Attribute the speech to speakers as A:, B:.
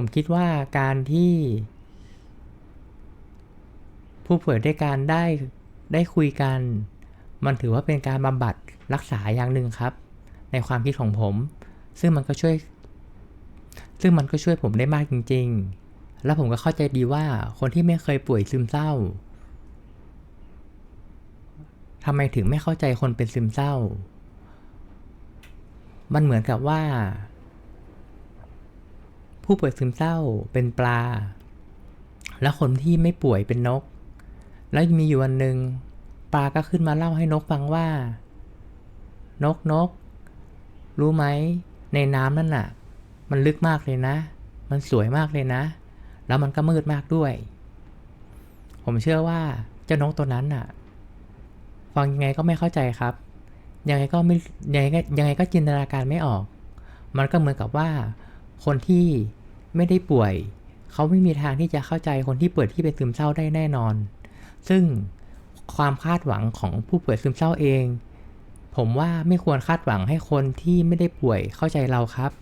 A: ผมคิดว่าการที่ ผู้ป่วยด้วยการได้ได้คุยกัน มันถือว่าเป็นการบำบัดรักษาอย่างหนึ่งครับ ในความคิดของผม ซึ่งมันก็ช่วย ซึ่งมันก็ช่วยผมได้มากจริง ๆ แล้วผมก็เข้าใจดีว่าคนที่ไม่เคยป่วยซึมเศร้าทำไมถึงไม่เข้าใจคนเป็นซึมเศร้า มันเหมือนกับว่า ผู้ป่วยซึมเศร้าเป็นปลา แล้วคนที่ไม่ป่วยเป็นนก แล้วมีอยู่วันหนึ่งปลาก็ขึ้นมาเล่าให้นกฟังว่า นกนก รู้ไหม ในน้ำนั่นน่ะ มันลึกมากเลยนะ มันสวยมากเลยนะ แล้วมันก็มืดมากด้วย ผมเชื่อว่าเจ้านกตัวนั้นน่ะ ฟังยังไงก็ไม่เข้าใจครับ ยังไงก็ไม่ยังไงก็ยังไงก็จินตนาการไม่ออก มันก็เหมือนกับว่า คนที่ ไม่ได้ป่วย เขาไม่มีทางที่จะเข้าใจคนที่ป่วยที่เป็นซึมเศร้าได้แน่นอน ซึ่งความคาดหวังของผู้ป่วยซึมเศร้าเอง ผมว่าไม่ควรคาดหวังให้คนที่ไม่ได้ป่วยเข้าใจเราครับ